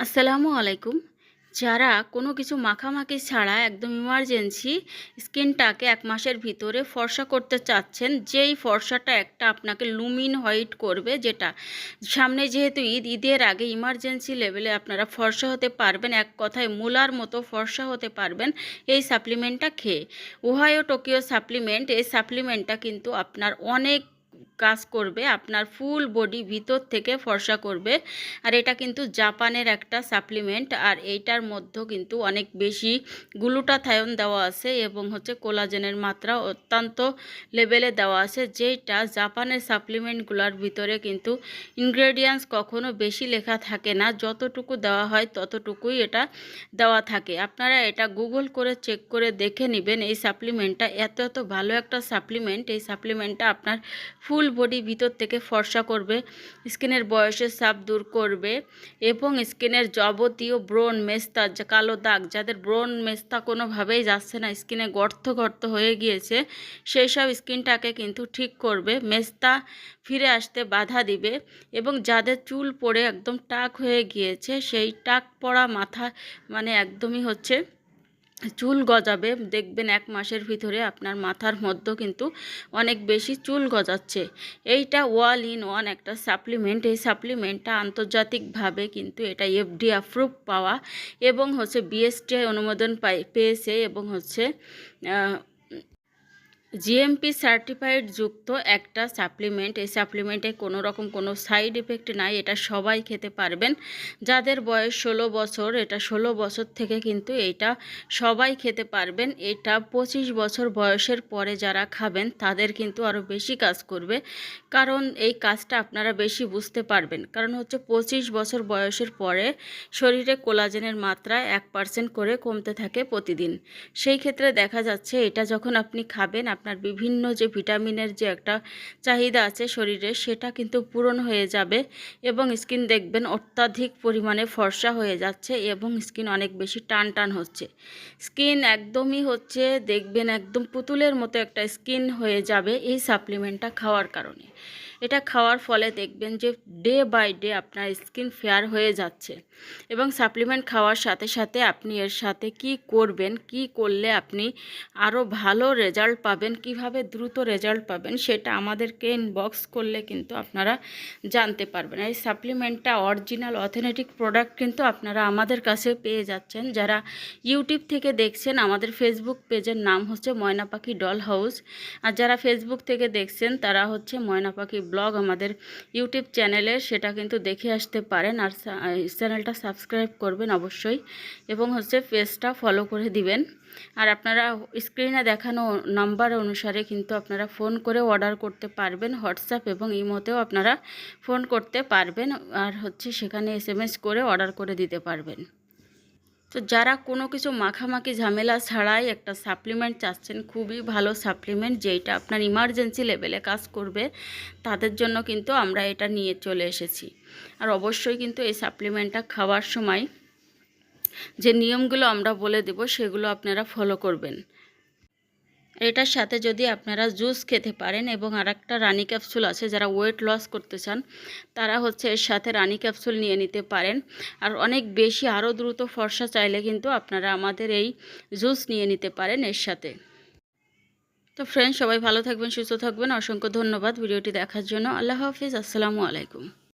আসসালামু আলাইকুম। যারা কোনো কিছু মাখামাখি ছাড়া একদম ইমার্জেন্সি স্কিনটাকে এক মাসের ভিতরে ফর্সা করতে চাচ্ছেন, যেই ফর্সাটা একটা আপনাকে লুমিন হোয়াইট করবে যেটা। সামনে যেহেতু ঈদ, ঈদের আগে ইমার্জেন্সি লেভেলে আপনারা ফর্সা হতে পারবেন, এক কথায় মূলার মতো ফর্সা হতে পারবেন এই সাপ্লিমেন্টটা খেয়ে। ওহায়ো টোকিও সাপ্লিমেন্ট এই সাপ্লিমেন্টটা কিন্তু আপনার অনেক কাজ করবে, আপনার ফুল বডি ভিতর থেকে ফর্সা করবে। আর এটা কিন্তু জাপানের একটা সাপ্লিমেন্ট আর এইটার মধ্যে কিন্তু অনেক বেশি গ্লুটাথায়ন দেওয়া আছে এবং হচ্ছে কোলাজেনের মাত্রা অত্যন্ত লেভেলে দেওয়া আছে, যেটা জাপানের সাপ্লিমেন্টগুলোর ভিতরে কিন্তু ইনগ্রেডিয়েন্টস কখনো বেশি লেখা থাকে না। যতটুকু দেওয়া হয় ততটুকুই এটা দেওয়া থাকে। আপনারা এটা গুগল করে চেক করে দেখে নেবেন, এই সাপ্লিমেন্টটা এত এত ভালো একটা সাপ্লিমেন্ট এই সাপ্লিমেন্টটা আপনার ফুল বডি ভিতর থেকে ফর্সা করবে, স্কিনের বয়সের সাপ দূর করবে এবং স্কিনের যাবতীয় ব্রণ, মেস্তা কালো দাগ, যাদের ব্রণ, মেস্তা কোনোভাবেই যাচ্ছে না, স্কিনে গর্ত গর্ত হয়ে গিয়েছে, সেই সব স্কিনটাকে কিন্তু ঠিক করবে, মেস্তা ফিরে আসতে বাধা দিবে এবং যাদের চুল পড়ে একদম টাক হয়ে গিয়েছে, সেই টাক পড়া মাথা মানে একদমই হচ্ছে চুল গজাবে, দেখবেন এক মাসের ভিতরে আপনার মাথার মধ্যে কিন্তু অনেক বেশি চুল গজাচ্ছে। এইটা ওয়াল ইন ওয়ান একটা সাপ্লিমেন্ট। এই সাপ্লিমেন্টটা আন্তর্জাতিকভাবে কিন্তু এটা এফডি অ্যাপ্রুভ পাওয়া এবং হচ্ছে বিএসটিআই অনুমোদন পাই, পেয়েছে এবং হচ্ছে জিএমপি সার্টিফাইড যুক্ত একটা সাপ্লিমেন্ট এই সাপ্লিমেন্টে কোনো রকম কোনো সাইড এফেক্ট নাই, এটা সবাই খেতে পারবেন। যাদের বয়স ষোলো বছর, এটা ষোলো বছর থেকে কিন্তু এটা সবাই খেতে পারবেন। এটা পঁচিশ বছর বয়সের পরে যারা খাবেন, তাদের কিন্তু আরও বেশি কাজ করবে। কারণ এই কাজটা আপনারা বেশি বুঝতে পারবেন। কারণ হচ্ছে পঁচিশ বছর বয়সের পরে শরীরে কোলাজেনের মাত্রা এক পার্সেন্ট করে কমতে থাকে প্রতিদিন। সেই ক্ষেত্রে দেখা যাচ্ছে এটা যখন আপনি খাবেন আপনার বিভিন্ন যে ভিটামিনের যে একটা চাহিদা আছে শরীরে, সেটা কিন্তু পূরণ হয়ে যাবে এবং স্কিন দেখবেন অত্যাধিক পরিমাণে ফর্সা হয়ে যাচ্ছে এবং স্কিন অনেক বেশি টান টান হচ্ছে। স্কিন একদমই হচ্ছে দেখবেন একদম পুতুলের মতো একটা স্কিন হয়ে যাবে এই সাপ্লিমেন্টটা খাওয়ার কারণে। এটা খাওয়ার ফলে দেখবেন যে ডে বাই ডে আপনার স্কিন ফেয়ার হয়ে যাচ্ছে। এবং সাপ্লিমেন্ট খাওয়ার সাথে সাথে আপনি এর সাথে কি করবেন, কি করলে আপনি আরও ভালো রেজাল্ট পাবেন, কীভাবে দ্রুত রেজাল্ট পাবেন সেটা আমাদেরকে ইনবক্স করলে কিন্তু আপনারা জানতে পারবেন। এই সাপ্লিমেন্টটা অরিজিনাল অথেন্টিক প্রোডাক্ট কিন্তু আপনারা আমাদের কাছে পেয়ে যাচ্ছেন। যারা ইউটিউব থেকে দেখছেন, আমাদের ফেসবুক পেজের নাম হচ্ছে ময়না পাখি ডল হাউস আর যারা ফেসবুক থেকে দেখছেন, তারা হচ্ছে ময়না পাখি ব্লগ আমাদের ইউটিউব চ্যানেলে, সেটা কিন্তু দেখে আসতে পারেন। আর চ্যানেলটা সাবস্ক্রাইব করবেন অবশ্যই এবং হচ্ছে পেজটা ফলো করে দিবেন। আর আপনারা স্ক্রিনে দেখানো নাম্বার অনুসারে কিন্তু আপনারা ফোন করে অর্ডার করতে পারবেন। হোয়াটসঅ্যাপ এবং ইমোতেও আপনারা ফোন করতে পারবেন। আর হচ্ছে সেখানে এস করে অর্ডার করে দিতে পারবেন। তো যারা কোনো কিছু মাখামাখি ঝামেলা ছাড়াই একটা সাপ্লিমেন্ট চাচ্ছেন, খুবই ভালো সাপ্লিমেন্ট যেটা আপনার ইমার্জেন্সি লেভেলে কাজ করবে, তাদের জন্য কিন্তু আমরা এটা নিয়ে চলে এসেছি। আর অবশ্যই কিন্তু এই সাপ্লিমেন্টটা খাওয়ার সময় যে নিয়মগুলো আমরা বলে দেব, সেগুলো আপনারা ফলো করবেন। এটার সাথে যদি আপনারা জুস খেতে পারেন এবং আর একটা রানি ক্যাপসুল আছে যারা ওয়েট লস করতে চান, তারা হচ্ছে এর সাথে রানি ক্যাপসুল নিয়ে নিতে পারেন। আর অনেক বেশি আরও দ্রুত ফর্সা চাইলে কিন্তু আপনারা আমাদের এই জুস নিয়ে নিতে পারেন এর সাথে। তো ফ্রেন্ডস সবাই ভালো থাকবেন, সুস্থ থাকবেন। অসংখ্য ধন্যবাদ ভিডিওটি দেখার জন্য। আল্লাহ হাফিজ। আসসালামু আলাইকুম।